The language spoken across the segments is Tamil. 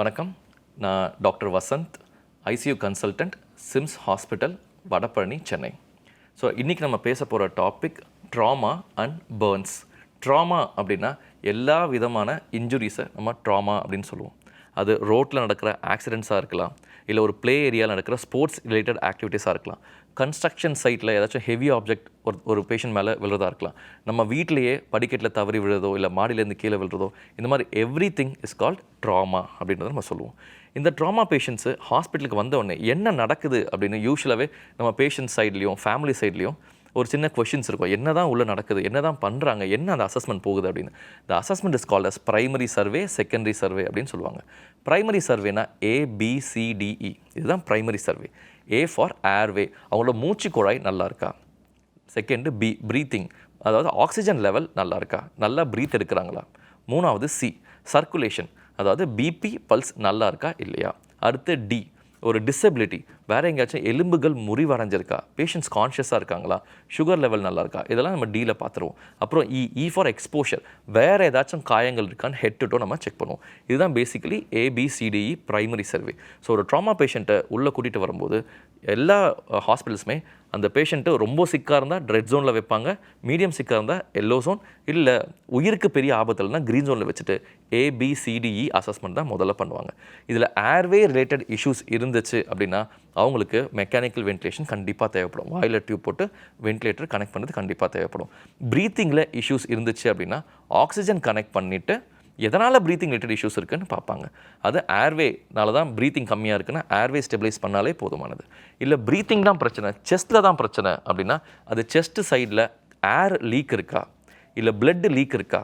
வணக்கம். நான் doctor Vasanth ICU consultant SIMS hospital Vadapalani Chennai. So இன்றைக்கி நம்ம பேச போகிற topic trauma and burns. Trauma அப்படின்னா எல்லா விதமான இன்ஜுரிஸை நம்ம ட்ராமா அப்படின்னு சொல்லுவோம். அது ரோட்டில் நடக்கிற ஆக்சிடெண்ட்ஸாக இருக்கலாம் இல்லை ஒரு ப்ளே ஏரியாவில் நடக்கிற ஸ்போர்ட்ஸ் ரிலேட்டட் ஆக்டிவிட்டீஸாக இருக்கலாம். கன்ஸ்ட்ரக்ஷன் சைட்டில் ஏதாச்சும் ஹெவி ஆப்ஜெக்ட் ஒரு ஒரு பேஷண்ட் மேலே விழுறதா இருக்கலாம். நம்ம வீட்டிலேயே படிக்கட்டில் தவறி விழுறதோ இல்லை மாடியிலேருந்து கீழே விழுறதோ இந்த மாதிரி everything is called trauma அப்படின்றத நம்ம சொல்லுவோம். இந்த ட்ராமா பேஷண்ட்ஸு ஹாஸ்பிட்டலுக்கு வந்த உடனே என்ன நடக்குது அப்படின்னு யூஸ்வலாகவே நம்ம பேஷண்ட் சைட்லேயும் ஃபேமிலி சைட்லேயும் ஒரு சின்ன கொஷின்ஸ் இருக்கும். என்ன தான் உள்ளே நடக்குது? என்ன தான் பண்ணுறாங்க என்ன அந்த அசஸ்மெண்ட் போகுது அப்படின்னு? இந்த assessment is called as primary survey secondary survey அப்படின்னு சொல்லுவாங்க. ப்ரைமரி சர்வேனா ஏபிசிடிஇ இதுதான் primary survey A for airway அவங்களோட மூச்சு குழாய் நல்லா இருக்கா? செகண்டு பி ப்ரீத்திங் அதாவது ஆக்சிஜன் லெவல் நல்லா இருக்கா? நல்லா ப்ரீத் எடுக்கிறாங்களா? மூணாவது சி சர்க்குலேஷன் அதாவது பிபி பல்ஸ் நல்லா இருக்கா? இல்லையா? அடுத்து டி ஒரு டிசபிலிட்டி வேறு எங்கேயாச்சும் எலும்புகள் முறிவடைஞ்சிருக்கா? பேஷண்ட்ஸ் கான்ஷியஸாக இருக்காங்களா? சுகர் லெவல் நல்லா இருக்கா இதெல்லாம் நம்ம டீல பார்த்துருவோம் அப்புறம் இ இ ஃபார் எக்ஸ்போஷர் வேறு ஏதாச்சும் காயங்கள் இருக்கான்னு ஹெட் டு நம்ம செக் பண்ணுவோம். இதுதான் basically ABCDE primary survey so ஒரு ட்ராமா பேஷண்ட்டை உள்ளே கூட்டிகிட்டு வரும்போது எல்லா uh, ஹாஸ்பிட்டல்ஸுமே அந்த பேஷண்ட்டு ரொம்ப சிக்காக இருந்தால் ரெட் ஜோனில் வைப்பாங்க மீடியம் சிக்காக இருந்தால் எல்லோ ஜோன் இல்லை உயிருக்கு பெரிய ஆபத்துலனா க்ரீன் ஜோனில் வச்சுட்டு ஏபிசிடிஇ அசஸ்மெண்ட் e தான் முதல்ல பண்ணுவாங்க. இதில் ஏர்வே ரிலேட்டட் இஷ்யூஸ் இருந்துச்சு அப்படின்னா அவங்களுக்கு மெக்கானிக்கல் வென்டிலேஷன் கண்டிப்பாக தேவைப்படும். வாயில் டியூப் போட்டு வென்டிலேட்டர் கனெக்ட் பண்ணுறது கண்டிப்பாக தேவைப்படும். ப்ரீத்திங்கில் இஷ்யூஸ் இருந்துச்சு அப்படின்னா ஆக்சிஜன் கனெக்ட் பண்ணிவிட்டு எதனால் ப்ரீத்திங் ரிலேட்டட் இஷ்யூஸ் இருக்குன்னு பார்ப்பாங்க. அது ஏர்வேனால தான் ப்ரீத்திங் கம்மியாக இருக்குன்னா ஏர்வே ஸ்டெபிலைஸ் பண்ணாலே போதுமானது. இல்லை ப்ரீத்திங் தான் பிரச்சனை செஸ்ட்டில் தான் பிரச்சனை அப்படின்னா அது செஸ்ட் சைடில் ஏர் லீக் இருக்கா? இல்லை பிளட் லீக் இருக்கா?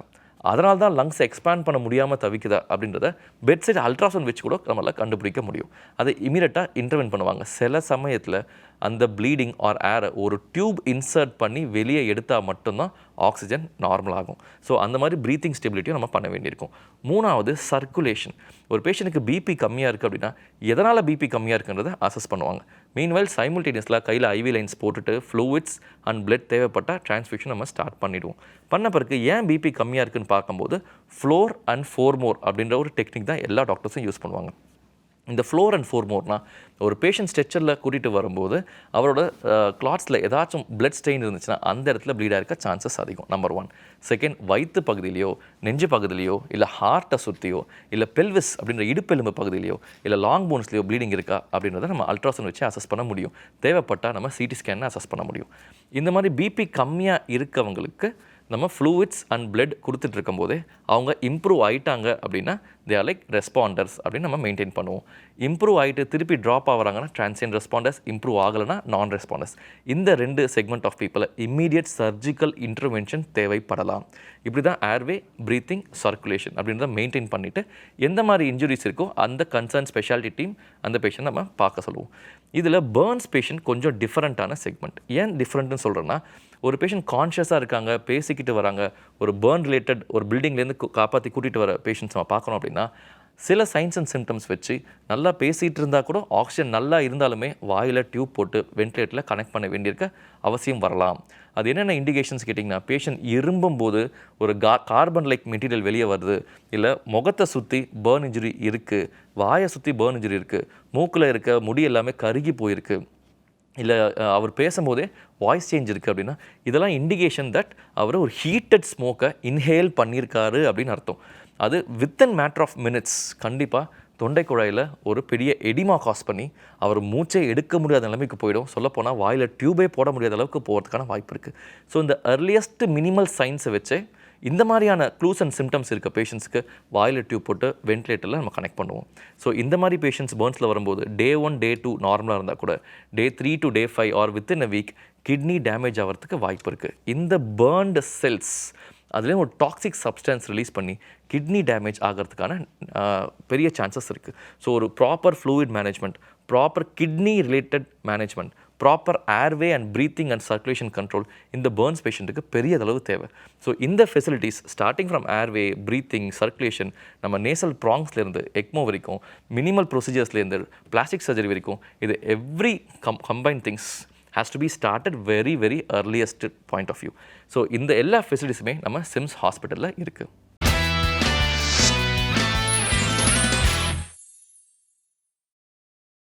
அதனால தான் லங்ஸ் எக்ஸ்பேண்ட் பண்ண முடியாமல் தவிக்குதா அப்படின்றத பெட் சைடு அல்ட்ராசவுண்ட் வச்சு கூட நம்மளால் கண்டுபிடிக்க முடியும். அதை இமீடியட்டாக இன்டர்வென்ட் பண்ணுவாங்க. சில சமயத்தில் அந்த ப்ளீடிங் ஆர் ஏரை ஒரு டியூப் இன்சர்ட் பண்ணி வெளியே எடுத்தால் மட்டும்தான் ஆக்சிஜன் நார்மல் ஆகும். ஸோ அந்த மாதிரி ப்ரீத்திங் ஸ்டெபிலிட்டியும் நம்ம பண்ண வேண்டியிருக்கும். மூணாவது சர்க்குலேஷன் ஒரு பேஷண்ட்டுக்கு பிபி கம்மியாக இருக்குது அப்படின்னா எதனால் பிபி கம்மியாக இருக்குன்றதை அசஸ் பண்ணுவாங்க. மீன்வெல் சைமுல்டேனியஸில் கையில் ஐவி லைன்ஸ் போட்டுட்டு ஃப்ளூவிட்ஸ் அண்ட் பிளட் தேவைப்பட்டால் டிரான்ஸ்ஃபியூஷன் நம்ம ஸ்டார்ட் பண்ணிவிடுவோம் பண்ண பிறகு ஏன் பிபி கம்மியாக இருக்குன்னு பார்க்கும்போது ஃப்ளோர் அண்ட் ஃபோர்மோர் அப்படின்ற ஒரு டெக்னிக் தான் எல்லா டாக்டர்ஸும் யூஸ் பண்ணுவாங்க. இந்த ஃப்ளோர் அண்ட் ஃபோர் மோர்னா ஒரு பேஷண்ட் ஸ்ட்ரெச்சரில் கூட்டிகிட்டு வரும்போது அவரோட கிளாத்ஸில் ஏதாச்சும் பிளட் ஸ்டெயின் இருந்துச்சுன்னா அந்த இடத்துல ப்ளீடாக இருக்க சான்சஸ் அதிகம் நம்பர் ஒன் செகண்ட் வயிற்று பகுதியிலையோ நெஞ்சு பகுதியிலையோ இல்லை ஹார்ட்டை சுற்றியோ இல்லை பெல்விஸ் அப்படின்ற இடுப்பெலும்பு பகுதியிலையோ இல்லை லாங் போன்ஸ்லையோ ப்ளீடிங் இருக்கா அப்படின்றத நம்ம அல்ட்ராசவுண்ட் வச்சு அசஸ் பண்ண முடியும். தேவைப்பட்டால் நம்ம சிடி ஸ்கேனை அசஸ் பண்ண முடியும். இந்த மாதிரி பிபி கம்மியாக இருக்கவங்களுக்கு நம்ம ஃப்ளூயிட்ஸ் அண்ட் பிளட் கொடுத்துட்டு இருக்கும்போதே அவங்க இம்ப்ரூவ் ஆயிட்டாங்க அப்படின்னா தே ஆர் லைக் ரெஸ்பாண்டர்ஸ் அப்படின்னு நம்ம மெயின்டைன் பண்ணுவோம். இம்ப்ரூவ் ஆகிட்டு திருப்பி ட்ராப் ஆகிறாங்கன்னா டிரான்சியன் ரெஸ்பாண்டர்ஸ் இம்ப்ரூவ் ஆகலைன்னா நான் ரெஸ்பாண்டர்ஸ் இந்த ரெண்டு செக்மெண்ட் ஆஃப் பீப்புளை இம்மீடியட் சர்ஜிக்கல் இன்டர்வென்ஷன் தேவைப்படலாம். இப்படி தான் ஏர்வே ப்ரீத்திங் சர்க்குலேஷன் அப்படின்றத மெயின்டைன் பண்ணிவிட்டு எந்த மாதிரி இன்ஜுரிஸ் இருக்கோ அந்த கன்சர்ன் ஸ்பெஷாலிட்டி டீம் அந்த பேஷண்ட் நம்ம பார்க்க சொல்லுவோம். இதில் பேர்ன்ஸ் பேஷண்ட் கொஞ்சம் டிஃப்ரெண்ட்டான செக்மெண்ட் ஏன் டிஃப்ரெண்ட்னு சொல்கிறேன்னா ஒரு பேஷண்ட் கான்ஷியஸாக இருக்காங்க பேசிக்கிட்டு வராங்க ஒரு பேர்ன் ரிலேட்டட் ஒரு பில்டிங்லேருந்து காப்பாற்றி கூட்டிகிட்டு வர பேஷண்ட்ஸ் நம்ம பார்க்கணும் அப்படின்னா சில சைன்ஸ் அண்ட் சிம்டம்ஸ் வச்சு நல்லா பேசிகிட்டு இருந்தால் கூட ஆக்சிஜன் நல்லா இருந்தாலுமே வாயில் டியூப் போட்டு வென்டிலேட்டரில் கனெக்ட் பண்ண வேண்டியிருக்க அவசியம் வரலாம். அது என்னென்ன இண்டிகேஷன்ஸ் கேட்டிங்கன்னா பேஷண்ட் இரும்பும் போது ஒரு கா கார்பன் லைக் மெட்டீரியல் வெளியே வருது. இல்லை முகத்தை சுற்றி பேர்ன் இன்ஜுரி இருக்குது வாயை சுற்றி பேர்ன் இன்ஜுரி இருக்குது மூக்கில் இருக்க முடி எல்லாமே கருகி போயிருக்கு. இல்லை அவர் பேசும்போதே வாய்ஸ் சேஞ்ச் இருக்குது அப்படின்னா இதெல்லாம் இண்டிகேஷன் தட் அவர் ஒரு ஹீட்டட் ஸ்மோக்கை இன்ஹேல் பண்ணியிருக்காரு அப்படின்னு அர்த்தம். அது வித்தின் மேட்ரு ஆஃப் மினிட்ஸ் கண்டிப்பாக தொண்டை குழாயில் ஒரு பெரிய எடிமா காஸ் பண்ணி அவர் மூச்சை எடுக்க முடியாத நிலைமைக்கு போயிடும். சொல்லப்போனால் வாயில் டியூபே போட முடியாத அளவுக்கு போகிறதுக்கான வாய்ப்பு இருக்குது ஸோ இந்த அர்லியஸ்ட் மினிமல் சயின்ஸை வச்சே இந்த மாதிரியான க்ளூஸ் அண்ட் சிம்டம்ஸ் இருக்க பேஷண்ட்ஸ்க்கு வாயில் டியூப் போட்டு வென்டிலேட்டரில் நம்ம கனெக்ட் பண்ணுவோம். ஸோ இந்த மாதிரி பேஷண்ட்ஸ் பேர்ன்ஸில் வரும்போது டே ஒன் டே டூ நார்மலாக இருந்தால் கூட day three to day five or within a week kidney damage ஆகிறதுக்கு வாய்ப்பு இருக்குது இந்த பேர்ன்டு செல்ஸ் அதுலேயும் ஒரு டாக்ஸிக் சப்ஸ்டன்ஸ் ரிலீஸ் பண்ணி கிட்னி டேமேஜ் ஆகிறதுக்கான பெரிய சான்சஸ் இருக்குது ஸோ ஒரு proper fluid management proper kidney related management proper airway and breathing and circulation control இந்த பேர்ன்ஸ் பேஷண்ட்டுக்கு பெரிய அளவு தேவை. ஸோ இந்த facilities starting from airway breathing circulation நம்ம நேசல் ப்ராங்ஸ்லேருந்து எக்மோ வரைக்கும் மினிமல் ப்ரொசீஜர்ஸ்லேருந்து பிளாஸ்டிக் சர்ஜரி வரைக்கும் இது every come combine things has to be started very very earliest point of view so இந்த எல்லா ஃபெசிலிட்டிஸுமே நம்ம சிம்ஸ் ஹாஸ்பிட்டலில் இருக்குது